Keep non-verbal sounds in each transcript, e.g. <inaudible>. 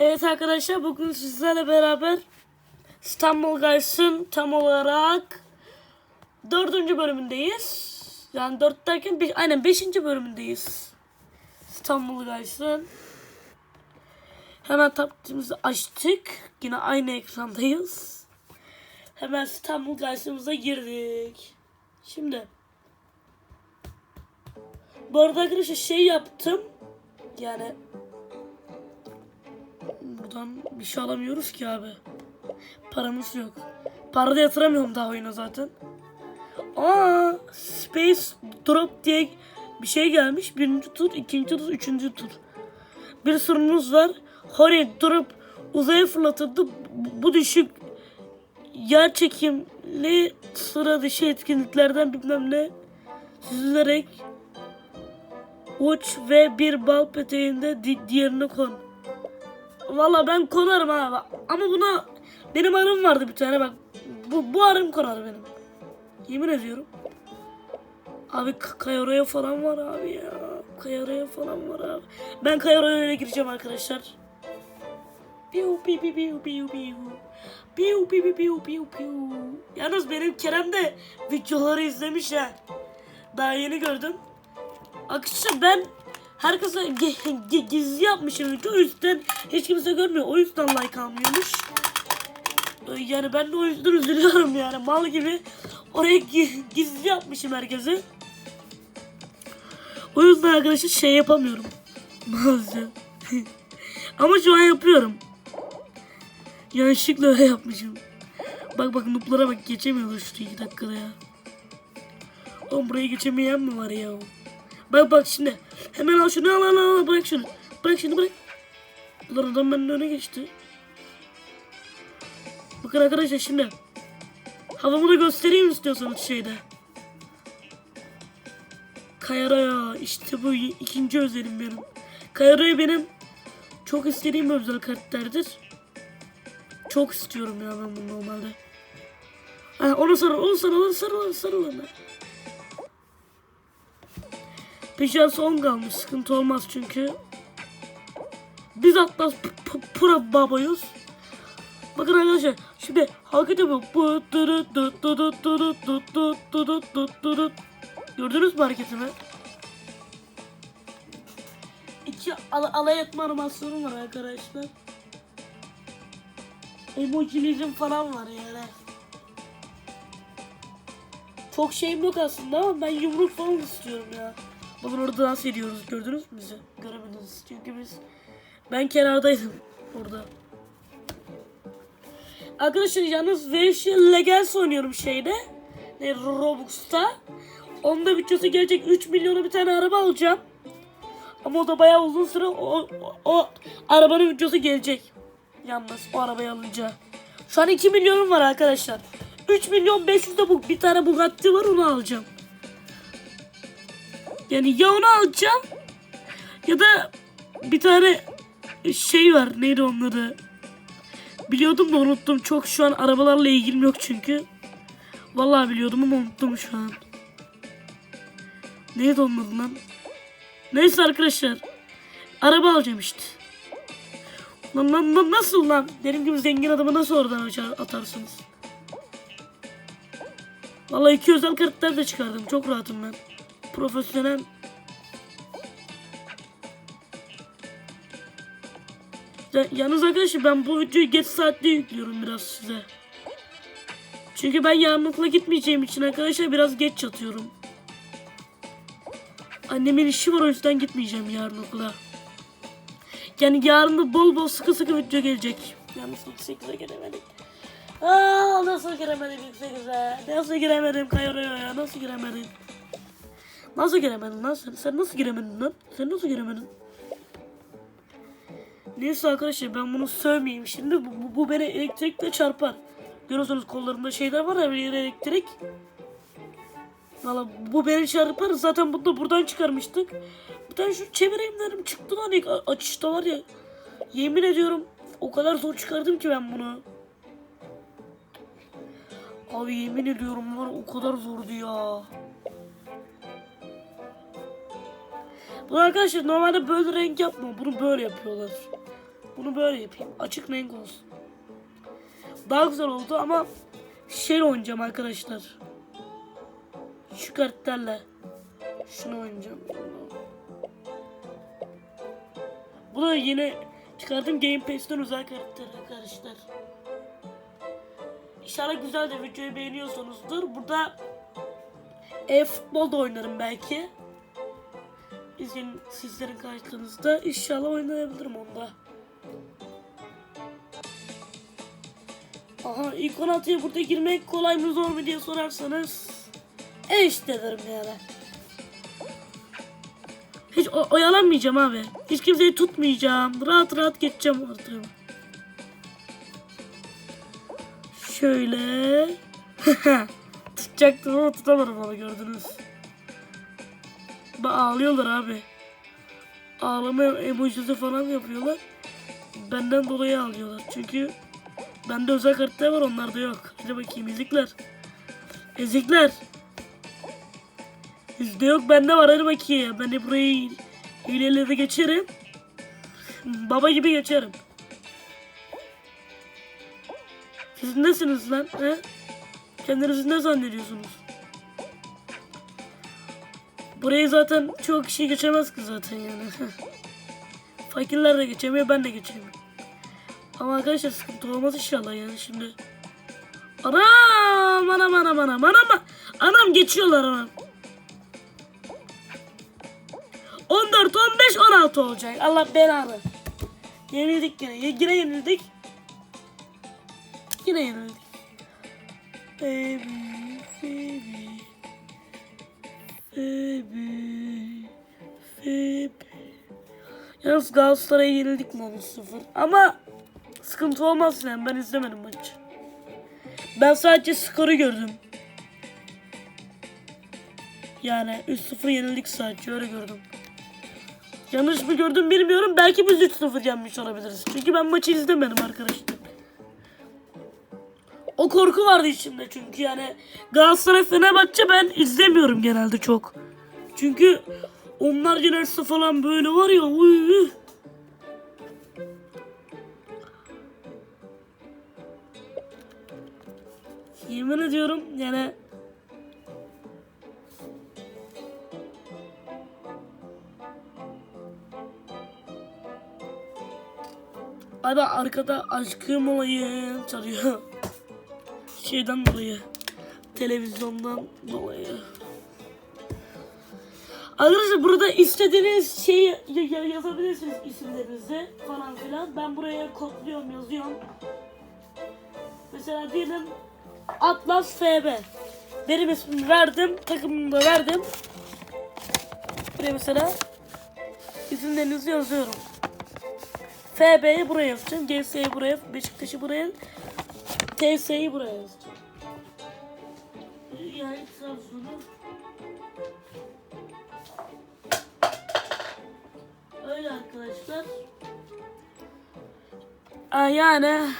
Evet arkadaşlar bugün sizlerle beraber İstanbul Guys'ın tam olarak dördüncü bölümündeyiz. Yani dört derken beş, aynen beşinci bölümündeyiz. İstanbul Guys'ın. Hemen tabletimizi açtık. Yine aynı ekrandayız. Hemen İstanbul Guys'ımıza girdik. Şimdi. Bu arada arkadaşlar şey yaptım. Yani Buradan bir şey alamıyoruz ki abi. Paramız yok. Para da yatıramıyorum daha oyuna zaten. Aa, Space Drop diye bir şey gelmiş. Birinci tur, ikinci tur, üçüncü tur. Bir sorunumuz var. Hori Drop uzaya fırlatıldı. Bu düşük yer çekimli sıra dışı etkinliklerden bilmem ne süzülerek uç ve bir bal peteğinde di- diğerine kon. Valla ben konarım abi. Ama buna benim arım vardı bir tane bak. Bu, bu arım konar benim. Yemin ediyorum. Abi Kayora'ya falan var abi ya. Kayora'ya falan var abi. Ben Kayora'ya öyle gireceğim arkadaşlar. Piu piu piu piu piu piu. Piu piu piu piu piu piu. Yalnız benim Kerem de videoları izlemiş ha. Daha yeni gördüm. Arkadaşlar ben herkese gizli yapmışım video. O yüzden hiç kimse görmüyor. O yüzden like almıyormuş. Ee, Yani ben de o yüzden üzülüyorum yani. Mal gibi oraya gi- gizli yapmışım herkese. O yüzden arkadaşlar şey yapamıyorum. <laughs> Maalesef. Ama şu an yapıyorum. Yanlışlıkla öyle yapmışım. Bak bak nuplara bak geçemiyorlar şu iki dakikada ya. Oğlum buraya geçemeyen mi var ya? Bak bak şimdi. Hemen al şunu al al al. Bırak şunu. Bırak şunu bırak. Ulan adam benden öne geçti. Bakın arkadaşlar şimdi. Havamı da göstereyim istiyorsanız şeyde. Kayaraya işte bu ikinci özelim benim. Kayaraya benim çok istediğim bir özel karakterdir. Çok istiyorum ya ben bunu normalde. Ha, onu sarıl, onu sarıl, sarıl, sarıl ona. Pişen son kalmış. Sıkıntı olmaz çünkü. Biz Atlas Pro babayız. Bakın arkadaşlar şimdi hareket yapıyorum. Gördünüz mü hareketimi? İki al alay etme animasyonu var arkadaşlar. Emojilerim falan var yani. Çok şeyim yok aslında ama ben yumruk falan istiyorum ya. Bakın orada dans ediyoruz. Gördünüz mü bizi? Göremediniz. Çünkü biz... Ben kenardaydım orada. Arkadaşlar yalnız Version Legends oynuyorum şeyde. Ne Robux'ta. Onda bütçesi gelecek 3 milyona bir tane araba alacağım. Ama o da bayağı uzun süre o, o, o arabanın bütçesi gelecek. Yalnız o arabayı alınca. Şu an 2 milyonum var arkadaşlar. 3 milyon 500 de bu bir tane Bugatti var onu alacağım. Yani ya onu alacağım ya da bir tane şey var neydi onun adı? Biliyordum da unuttum. Çok şu an arabalarla ilgim yok çünkü. Vallahi biliyordum ama unuttum şu an. Neydi adı lan? Neyse arkadaşlar. Araba alacağım işte. Lan, lan, lan nasıl lan? Benim gibi zengin adamı nasıl oradan atarsınız? Vallahi iki özel karakter de çıkardım. Çok rahatım ben. Profesyonel. Ya- Yalnız arkadaşlar ben bu videoyu geç saatte yüklüyorum biraz size. Çünkü ben okula gitmeyeceğim için arkadaşlar biraz geç yatıyorum. Annemin işi var o yüzden gitmeyeceğim yarın okula. Yani yarın da bol bol sıkı sıkı video gelecek. Yalnız ilk 8'e gelemedik. Aa, nasıl giremedim ilk 8'e? Nasıl giremedim Kayoro'ya ya? Nasıl giremedim? Nasıl giremedin lan sen? Sen nasıl giremedin lan? Sen nasıl giremedin? Neyse arkadaşlar ben bunu sövmeyeyim şimdi. Bu, bu, bu beni elektrikle çarpar. Görüyorsunuz kollarımda şeyler var ya bir elektrik. Valla bu beni çarpar. Zaten bunu da buradan çıkarmıştık. Bir tane şu çevireyim dedim. Çıktı lan ilk açışta var ya. Yemin ediyorum o kadar zor çıkardım ki ben bunu. Abi yemin ediyorum var o kadar zordu ya. Bu arkadaşlar normalde böyle renk yapma. Bunu böyle yapıyorlar. Bunu böyle yapayım. Açık renk olsun. Daha güzel oldu ama şey oynayacağım arkadaşlar. Şu karakterle. Şunu oynayacağım. Bu da yine çıkardığım Game Pass'ten özel karakter arkadaşlar. İnşallah güzel de videoyu beğeniyorsanızdır. Burada e-futbol da oynarım belki. İzin sizlerin karşınızda. İnşallah oynayabilirim onda. Aha ilk 16'ya burada girmek kolay mı zor mu diye sorarsanız e işte derim yani. Hiç oyalanmayacağım abi. Hiç kimseyi tutmayacağım. Rahat rahat geçeceğim ortaya. Şöyle. <laughs> Tutacaktım ama tutamadım onu gördünüz. Ba ağlıyorlar abi. Ağlama emojisi falan yapıyorlar. Benden dolayı ağlıyorlar. Çünkü bende özel karakter var onlarda yok. Hadi bakayım ezikler. Ezikler. Bizde yok bende var hadi bakayım. Ben de burayı hileyle de geçerim. Baba gibi geçerim. Siz nesiniz lan? He? Kendinizi ne zannediyorsunuz? Burayı zaten çok kişi geçemez ki zaten yani. <laughs> Fakirler de geçemiyor ben de geçemiyorum. Ama arkadaşlar sıkıntı olmaz inşallah yani şimdi. Anam anam anam anam anam anam geçiyorlar anam. 14, 15, 16 olacak. Allah belanı. Yenildik yine. Yine yenildik. Yine yenildik. Baby, baby. Yalnız Galatasaray'a yenildik lan 3-0. Ama sıkıntı olmaz yani ben izlemedim maçı. Ben sadece skoru gördüm. Yani 3-0 yenildik sadece öyle gördüm. Yanlış mı gördüm bilmiyorum. Belki biz 3-0 yenmiş olabiliriz. Çünkü ben maçı izlemedim arkadaşlar. O korku vardı içimde çünkü yani Galatasaray Fenerbahçe ben izlemiyorum genelde çok. Çünkü onlar yenerse falan böyle var ya uy. Yemin ediyorum yani Abi arkada aşkım olayım çalıyor. Şeyden dolayı. Televizyondan dolayı. Arkadaşlar burada istediğiniz şeyi ya- ya- yazabilirsiniz isimlerinizi falan filan. Ben buraya kodluyorum yazıyorum. Mesela diyelim Atlas FB. Benim ismimi verdim, takımımı da verdim. Buraya mesela isimlerinizi yazıyorum. FB'yi buraya yazacağım. GS'yi buraya, Beşiktaş'ı buraya, TS'yi buraya yazacağım. Yani Trabzon'u Öyle arkadaşlar. Aa, yani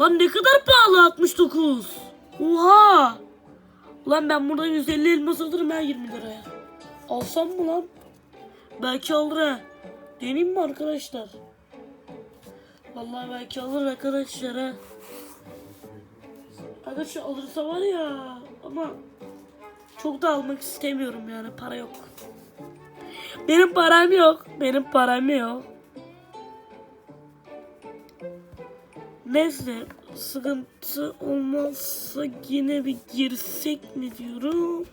Lan ne kadar pahalı 69. Oha. Ulan ben burada 150 elmas alırım ha 20 liraya. Alsam mı lan? Belki alır ha. Deneyim mi arkadaşlar? Vallahi belki alır arkadaşlar ha. Arkadaşlar alırsa var ya ama çok da almak istemiyorum yani para yok. Benim param yok. Benim param yok. Neyse sıkıntı olmazsa yine bir girsek mi diyorum.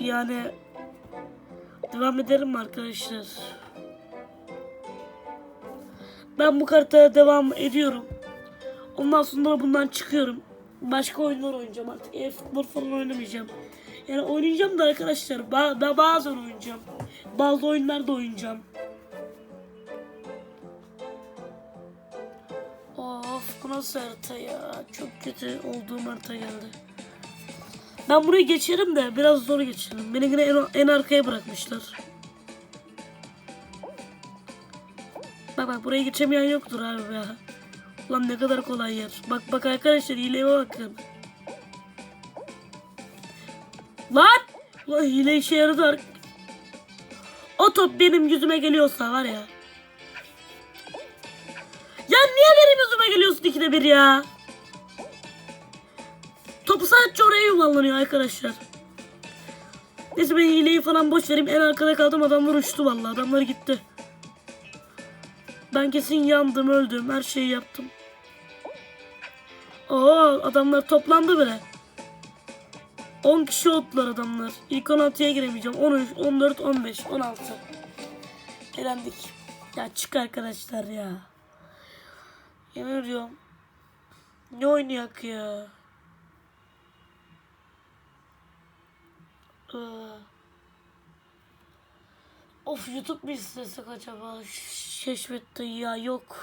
Yani devam ederim arkadaşlar. Ben bu kartaya devam ediyorum. Ondan sonra bundan çıkıyorum. Başka oyunlar oynayacağım artık. E-futbol falan oynamayacağım. Yani oynayacağım da arkadaşlar. Ba- ben bazen oynayacağım. Bazı oyunlarda oynayacağım. Of bu nasıl harita ya? Çok kötü olduğum harita geldi. Ben burayı geçerim de biraz zor geçerim. Beni yine en, en arkaya bırakmışlar. Bak bak burayı geçemeyen yoktur abi be. Ulan ne kadar kolay yer. Bak bak arkadaşlar hileye bakın. Lan! Ulan hile işe yaradı. ar- o top benim yüzüme geliyorsa var ya. Ya niye benim yüzüme geliyorsun ikide bir ya? Topu sadece oraya yuvarlanıyor arkadaşlar. Neyse ben hileyi falan boş vereyim. En arkada kaldım adamlar uçtu vallahi. Adamlar gitti. Ben kesin yandım öldüm. Her şeyi yaptım. Oo adamlar toplandı bile. 10 kişi oldular adamlar. İlk 16'ya giremeyeceğim. 13, 14, 15, 16. Elendik. Ya çık arkadaşlar ya. Yemin ediyorum. Ne oynayak ya? Ee, Of YouTube mu istesek acaba? Ş- Keşfette ya yok.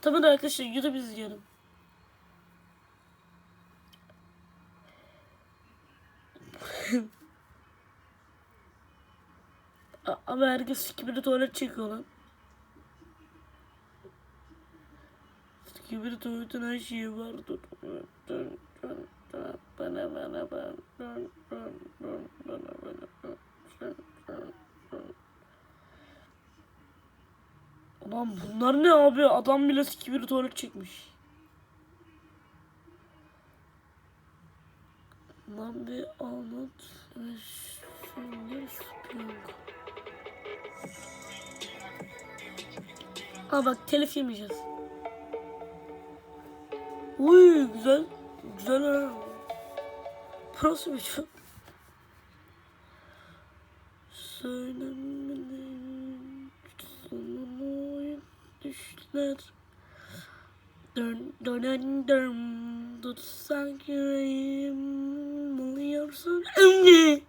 Tamam arkadaşlar YouTube izliyorum. Ama herkes kibiri tuvalet çekiyor lan. Kibiri tuvaletin her şeyi var. Dur, dur, dur, dur, dur. Bana bana bana. Dur, dur, bana bana. Ulan bunlar ne abi? Adam bile kibiri tuvalet çekmiş. Lan bir anlat. Şimdi. Ha bak telif yemeyeceğiz. Uy güzel. Güzel. Burası bir şey. Söylemedim. Sonunu düşler. Dön dön dön. Tutsak yüreğim. Buluyorsun. Önce.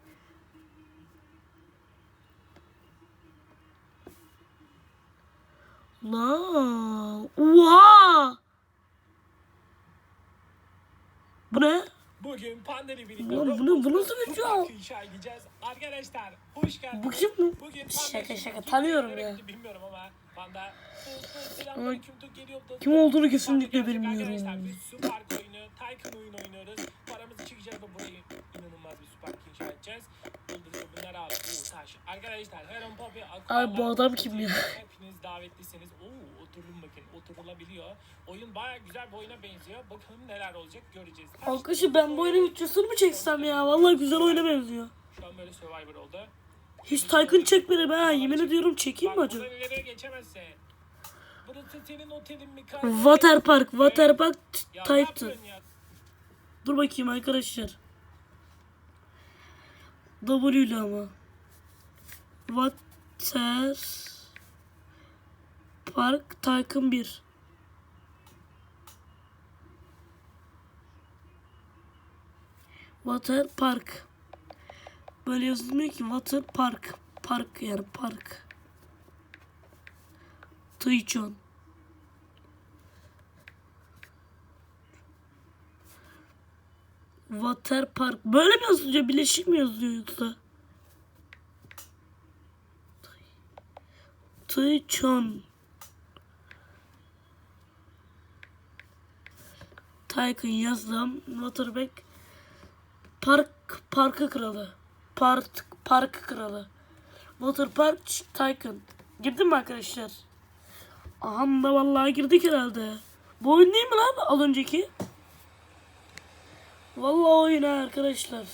Lan. Oha. Bu ne? Bugün Panda'yla birlikte Lan bu ne? Bu nasıl bir şey? Roblox inşa edeceğiz. Arkadaşlar hoş geldiniz. Bu kim mi? Bugün Şaka şaka tanıyorum ya. Bilmiyorum ama Panda. Geliyor. Kim olduğunu kesinlikle bilmiyorum. Arkadaşlar biz Super oyunu, Tycoon oyunu oynuyoruz. Paramızı çıkacağız da burayı inanılmaz bir Super inşa edeceğiz. Yıldızı bunlar abi. Oo taş. Arkadaşlar Heron Poppy, Ay, bu adam kim ya? <laughs> Hepiniz davetlisiniz. Oo oturun bakın oturulabiliyor. Oyun baya güzel bir oyuna benziyor. Bakalım neler olacak göreceğiz. Taş- Arkadaşlar ben bu oyunu videosunu mu çeksem ya? Vallahi güzel oyuna benziyor. Şu an böyle Survivor oldu. Hiç Tycoon çekmedi ben. Yemin ediyorum çekeyim mi acaba? buradan geçemezsin. Burası senin otelin mi kardeşim? Water Park, Water Park Ya ne Titan. yapıyorsun ya? Dur bakayım arkadaşlar. W ile ama. Water Park Tycoon 1. Water Park. Böyle yazılmıyor ki Water Park. Park yani park. Tıyçon. Water Park. Böyle mi yazılıyor? Bileşik mi yazılıyor yoksa? Tıyçon. Tycoon yazdım. Waterback. Park parkı kralı. Park park kralı. Water Park Tycoon. Girdin mi arkadaşlar? Aha da vallahi girdik herhalde. Bu oyun değil mi lan az önceki? Vallahi oyun ha arkadaşlar.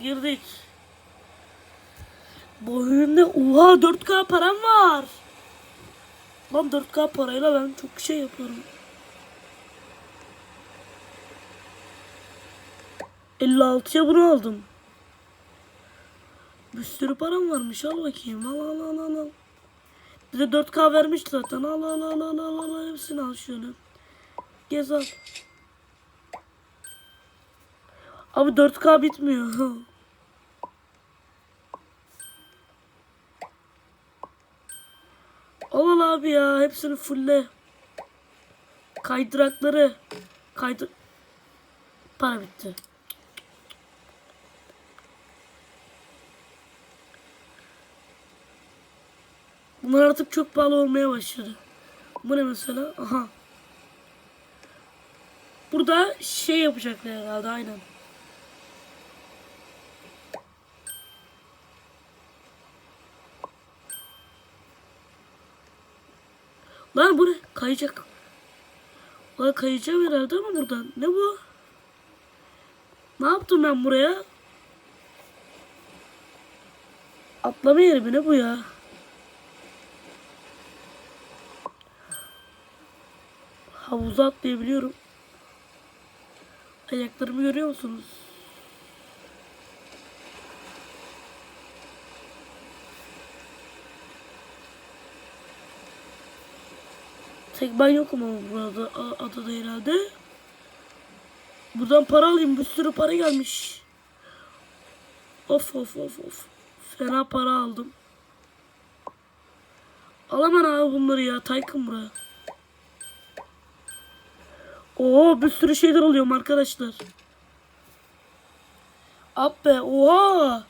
Girdik. Bu oyunda oha 4K param var. Lan 4K parayla ben çok şey yapıyorum. 56'ya bunu aldım. Bir sürü param varmış al bakayım al al al al al. Bize 4K vermiş zaten al al al al al al hepsini al şöyle. Gez al. Abi 4K bitmiyor. Al al abi ya hepsini fulle. Kaydırakları. Kaydı... Para bitti. Bunlar artık çok pahalı olmaya başladı. Bu ne mesela? Aha. Burada şey yapacaklar herhalde aynen. Lan bu ne? Kayacak. Lan kayacağım herhalde ama buradan. Ne bu? Ne yaptım ben buraya? Atlama yeri mi ne bu ya? Havuza atlayabiliyorum. Ayaklarımı görüyor musunuz? Tek ben yokum ama burada adada herhalde. Buradan para alayım. Bir sürü para gelmiş. Of of of of. Fena para aldım. Alamam abi bunları ya. Taykın buraya. Oo bir sürü şeyler alıyorum arkadaşlar. Abbe oha.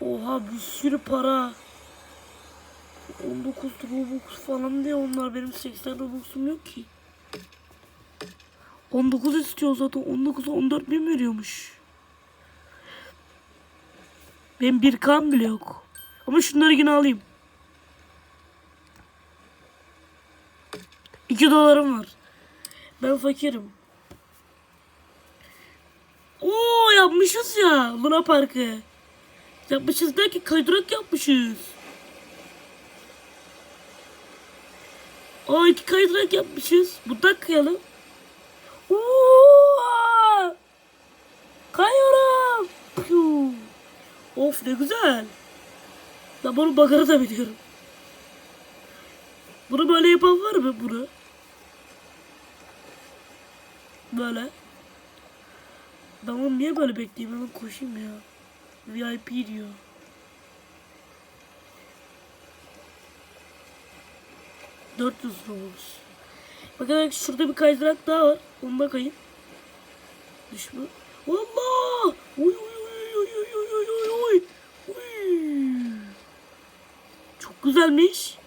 Oha bir sürü para. 19 Robux falan diye onlar benim 80 Robux'um yok ki. 19 istiyor zaten 19'a 14 bin veriyormuş. Benim bir kan bile yok. Ama şunları yine alayım. 2 dolarım var. Ben fakirim. Oo yapmışız ya Luna Park'ı. Yapmışız derken kaydırak yapmışız. Aa iki kaydırak yapmışız. Buradan kayalım. Oo! Kayıyorum. Of ne güzel. Ben bunu bagara da biliyorum. Bunu böyle yapan var mı bunu? Böyle. Ben onu niye böyle bekleyeyim hemen koşayım ya. VIP diyor. Dört yüz Robux. Bakın şurada bir kaydırak daha var. Onda kayın. Düşme. Allah! Uy uy uy uy uy uy uy uy. Uy. Çok güzelmiş.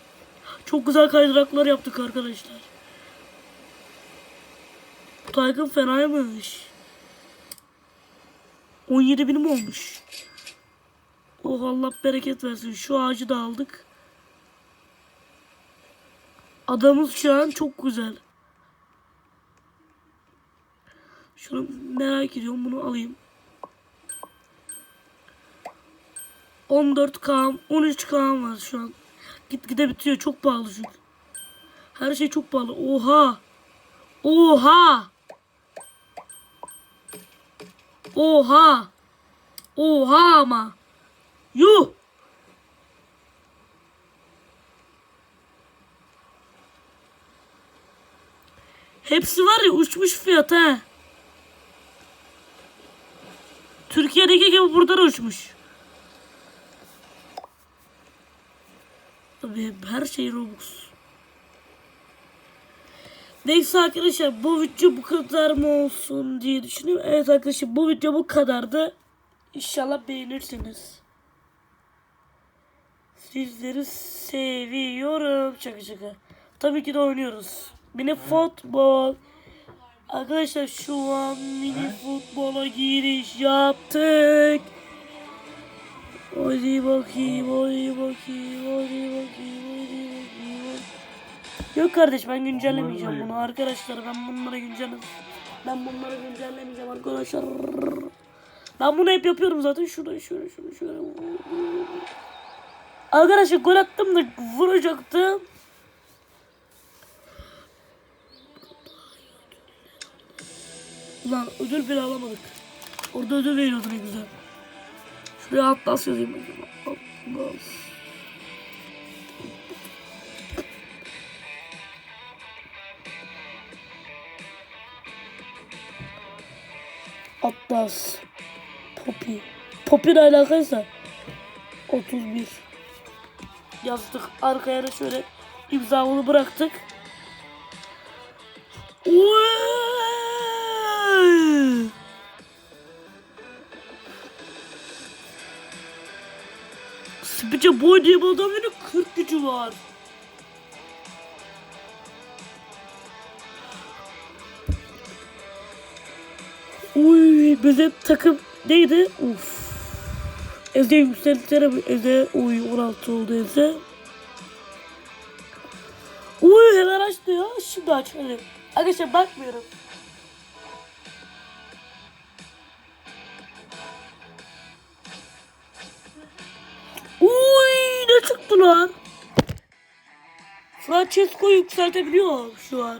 Çok güzel kaydıraklar yaptık arkadaşlar. Bu Taykın fenaymış. 17 binim olmuş. Oh Allah bereket versin. Şu ağacı da aldık. Adamız şu an çok güzel. Şunu merak ediyorum. Bunu alayım. 14K, 13K var şu an. Git gide bitiyor. Çok pahalı çünkü. Her şey çok pahalı. Oha. Oha. Oha. Oha ama. Yuh. Hepsi var ya uçmuş fiyat ha. Türkiye'deki gibi burada da uçmuş. Tabii her şey Robux. Neyse arkadaşlar bu video bu kadar mı olsun diye düşünüyorum. Evet arkadaşlar bu video bu kadardı. İnşallah beğenirsiniz. Sizleri seviyorum. Şaka şaka. Tabii ki de oynuyoruz. Mini futbol. Arkadaşlar şu an mini futbola giriş yaptık. Hadi bakayım, hadi bakayım, hadi bakayım, hadi bakayım. Yok kardeş ben güncellemeyeceğim bunu arkadaşlar. Ben bunları güncellem. Ben bunları güncellemeyeceğim arkadaşlar. Ben bunu hep yapıyorum zaten. Şurada şöyle şöyle şöyle. Arkadaşlar gol attım da vuracaktım. Ulan ödül bile alamadık. Orada ödül veriyordu ne güzel. Şuraya Atlas yazayım. acaba. Atlas. Atlas. Poppy. Poppy ile alakaysa 31. Yazdık. Arkaya da şöyle imzamını bıraktık. Uy! Bir adam benim 40 gücü var. Uy bizim takım neydi? Uf. Eze yükseltelim. Eze uy 16 oldu Eze. Uy hemen açtı ya. Şimdi aç hadi. Arkadaşlar bakmıyorum. Francesco yükseltebiliyor şu an.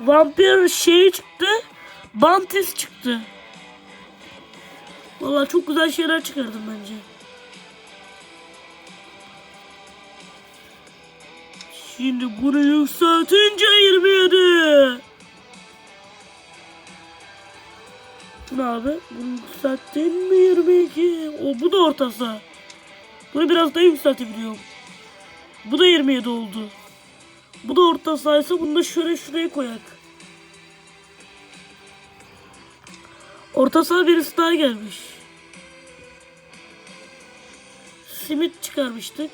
Vampir şey çıktı. Bantis çıktı. Vallahi çok güzel şeyler çıkardım bence. Şimdi bunu yükseltince 27. Bu ne abi? Bunu yükselttin mi 22? O bu da ortası. Bunu biraz daha yükseltebiliyorum. Bu da 27 oldu. Bu da orta sayısı bunu da şöyle şuraya koyak. Orta saha birisi daha gelmiş. Simit çıkarmıştık.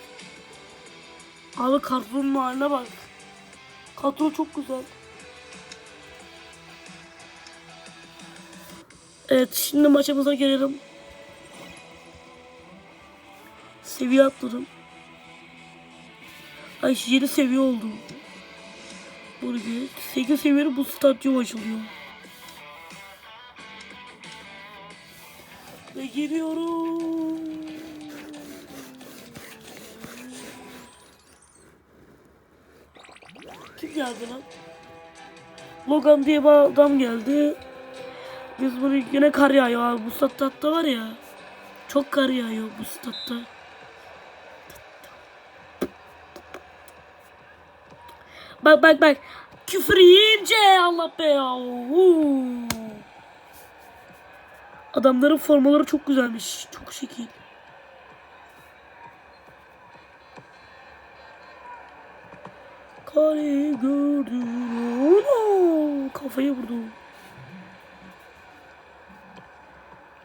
Abi kartonun haline bak. Kadro çok güzel. Evet şimdi maçımıza gelelim. Seviye atladım. Ay 7 seviye oldum. Burada 8 seviyeli bu stadyum açılıyor. Ve giriyorum. Kim geldi lan? Logan diye bir adam geldi. Biz bunu yine kar yağıyor abi. Bu statta var ya. Çok kar yağıyor bu statta. Bak bak bak. Küfür yiyince Allah be ya. Adamların formaları çok güzelmiş. Çok şekil. Kale gördüm. Ono! Kafayı vurdum.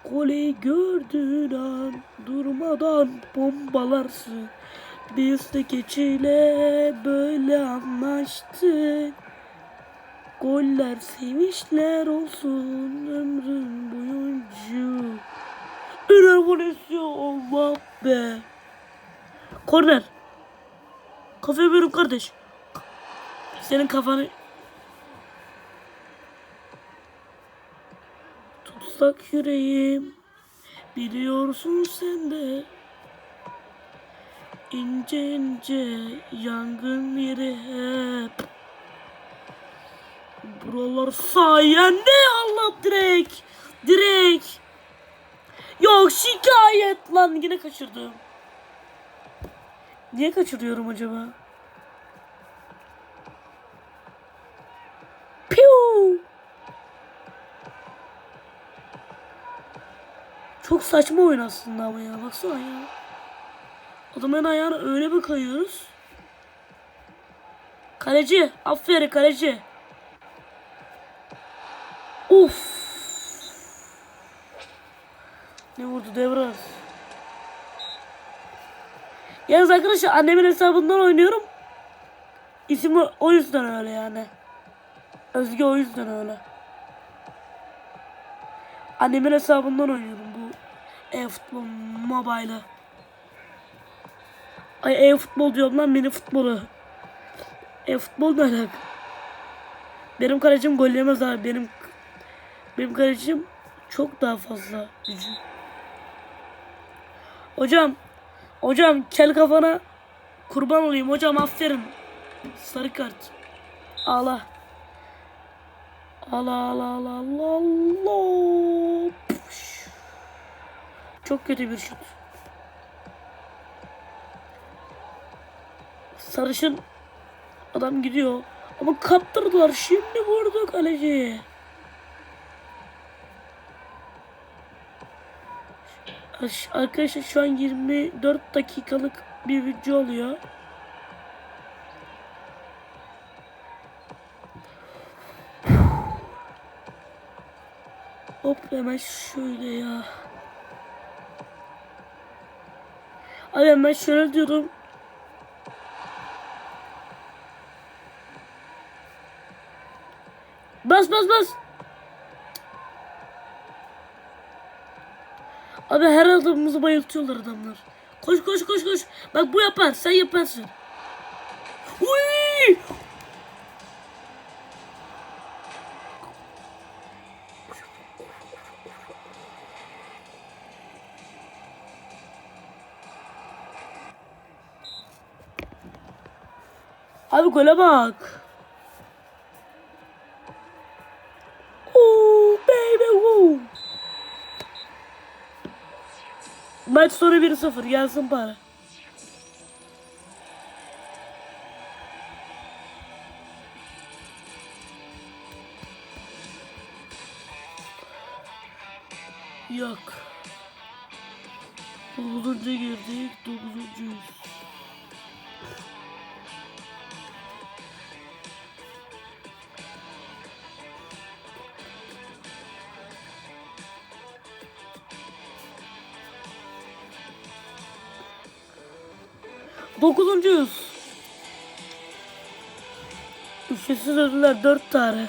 Kole gördün an durmadan bombalarsın. Biz de keçiyle böyle anlaştık. Goller sevinçler olsun ömrün boyunca. Revolüsyon Allah be. Korner. Kafayı veriyorum kardeş. Senin kafanı... Tutsak yüreğim. Biliyorsun sen de. İnce ince yangın yeri hep. Buralar sayende Allah direkt. Direkt. Yok şikayet lan yine kaçırdım. Niye kaçırıyorum acaba? Piu. Çok saçma oyun aslında ama ya baksana ya. Adamın ayağına öyle bir kayıyoruz. Kaleci. Aferin kaleci. Uf. Ne vurdu Devraz. Yalnız arkadaşlar annemin hesabından oynuyorum. İsmi o yüzden öyle yani. Özge o yüzden öyle. Annemin hesabından oynuyorum bu e-futbol mobile'ı. Ay e-futbol diyorum lan mini futbolu. E-futbol ne alaka? Benim kalecim gol yemez abi. Benim benim kalecim çok daha fazla gücü. Hocam, hocam kel kafana kurban olayım. Hocam aferin. Sarı kart. Ağla. Allah Allah Allah Allah. Çok kötü bir şut. Sarışın adam gidiyor. Ama kaptırdılar. Şimdi vurdu kaleci. Aş- Arkadaşlar şu an 24 dakikalık bir video oluyor. Hop hemen şöyle ya. Abi hemen şöyle diyorum. Bas bas bas. Abi her adamımızı bayıltıyorlar adamlar. Koş koş koş koş. Bak bu yapar. Sen yaparsın. Uy! Abi gole bak. Maç sonu 1-0 gelsin para. Ödüller dört tane.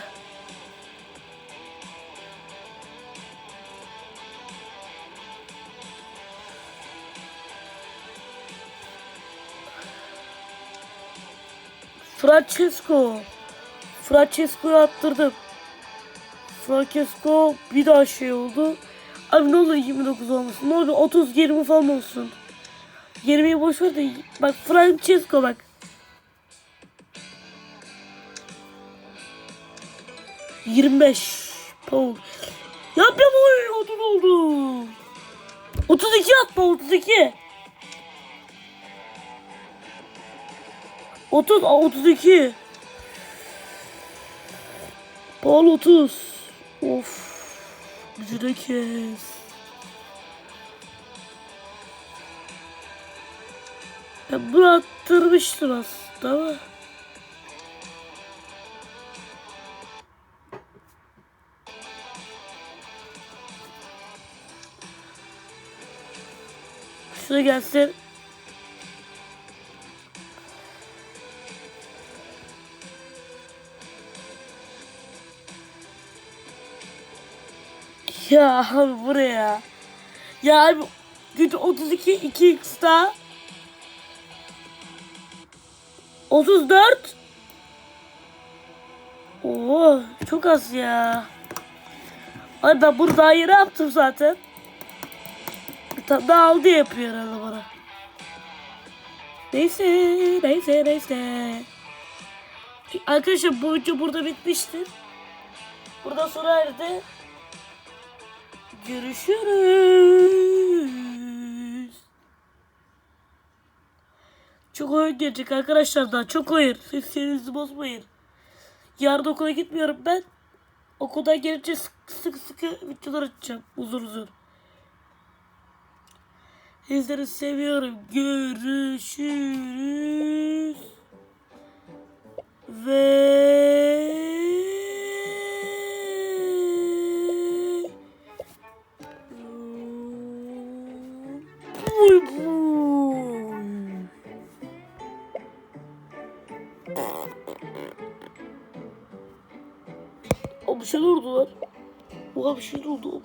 Francesco. Francesco'yu attırdım. Francesco bir daha şey oldu. Abi ne olur 29 olmasın. Ne olur 30 20 falan olsun. 20'yi boş ver de bak Francesco bak. Yirmi beş. Paul. Yap yap oy otuz oldu. 32 atma 32. 30 aa, 32. Paul 30. Of. Gücüne kes. Ya bunu attırmıştım aslında ama. Şuna gelsin. Ya abi buraya. Ya abi güç 32 2x daha. 34. Oo çok az ya. Ay ben bunu daha yaptım zaten. Tane daha aldı yapıyor herhalde bana. Neyse, neyse, neyse. Arkadaşlar bu video burada bitmiştir. Burada sona erdi. Görüşürüz. Çok oyun gelecek arkadaşlar daha çok oyun. Seslerinizi bozmayın. Yarın okula gitmiyorum ben. Okuldan gelince sıkı sıkı, sıkı videolar açacağım uzun uzun. Sizleri seviyorum. Görüşürüz. Ve... Buy buy. O bir şeyler oldular. Oha bir şeyler oldu.